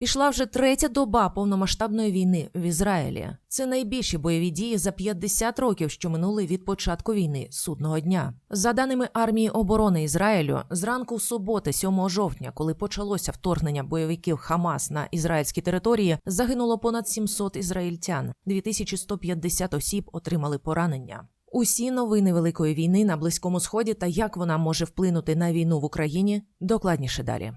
Пішла вже третя доба повномасштабної війни в Ізраїлі. Це найбільші бойові дії за 50 років, що минули від початку війни судного дня. За даними армії оборони Ізраїлю, зранку суботи, 7 жовтня, коли почалося вторгнення бойовиків Хамас на ізраїльські території, загинуло понад 700 ізраїльтян. 2150 осіб отримали поранення. Усі новини великої війни на близькому сході та як вона може вплинути на війну в Україні докладніше далі.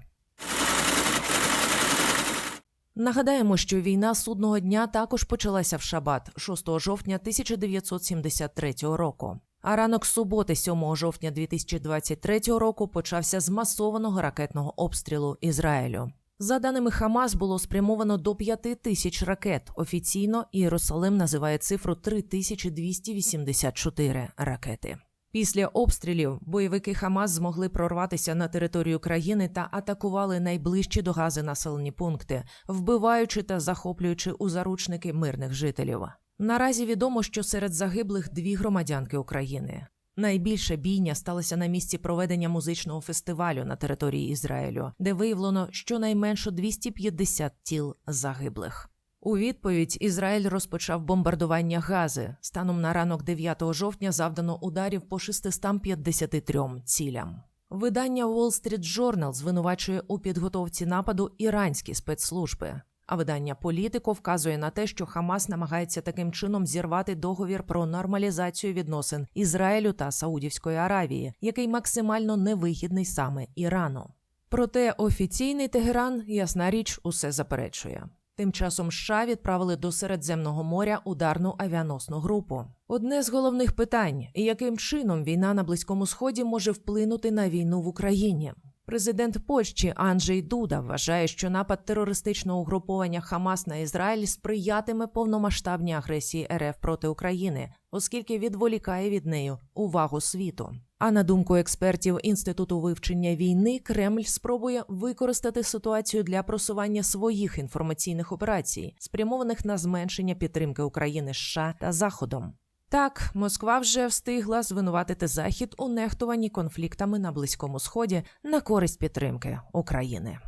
Нагадаємо, що війна судного дня також почалася в шабат 6 жовтня 1973 року. А ранок суботи, 7 жовтня 2023 року, почався з масованого ракетного обстрілу Ізраїлю. За даними Хамас, було спрямовано до 5 тисяч ракет. Офіційно Єрусалим називає цифру 3284 ракети. Після обстрілів бойовики Хамас змогли прорватися на територію країни та атакували найближчі до Гази населені пункти, вбиваючи та захоплюючи у заручники мирних жителів. Наразі відомо, що серед загиблих дві громадянки України. Найбільша бійня сталася на місці проведення музичного фестивалю на території Ізраїлю, де виявлено щонайменше 250 тіл загиблих. У відповідь Ізраїль розпочав бомбардування Гази. Станом на ранок 9 жовтня завдано ударів по 653 цілям. Видання Wall Street Journal звинувачує у підготовці нападу іранські спецслужби. А видання Політико вказує на те, що Хамас намагається таким чином зірвати договір про нормалізацію відносин Ізраїлю та Саудівської Аравії, який максимально невигідний саме Ірану. Проте офіційний Тегеран, ясна річ, усе заперечує. Тим часом США відправили до Середземного моря ударну авіаносну групу. Одне з головних питань: яким чином війна на Близькому Сході може вплинути на війну в Україні? Президент Польщі Анджей Дуда вважає, що напад терористичного угруповання Хамас на Ізраїль сприятиме повномасштабній агресії РФ проти України, оскільки відволікає від неї увагу світу. А на думку експертів Інституту вивчення війни, Кремль спробує використати ситуацію для просування своїх інформаційних операцій, спрямованих на зменшення підтримки України США та Заходом. Так, Москва вже встигла звинуватити Захід у нехтуванні конфліктами на Близькому Сході на користь підтримки України.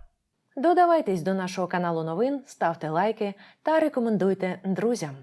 Додавайтесь до нашого каналу новин, ставте лайки та рекомендуйте друзям.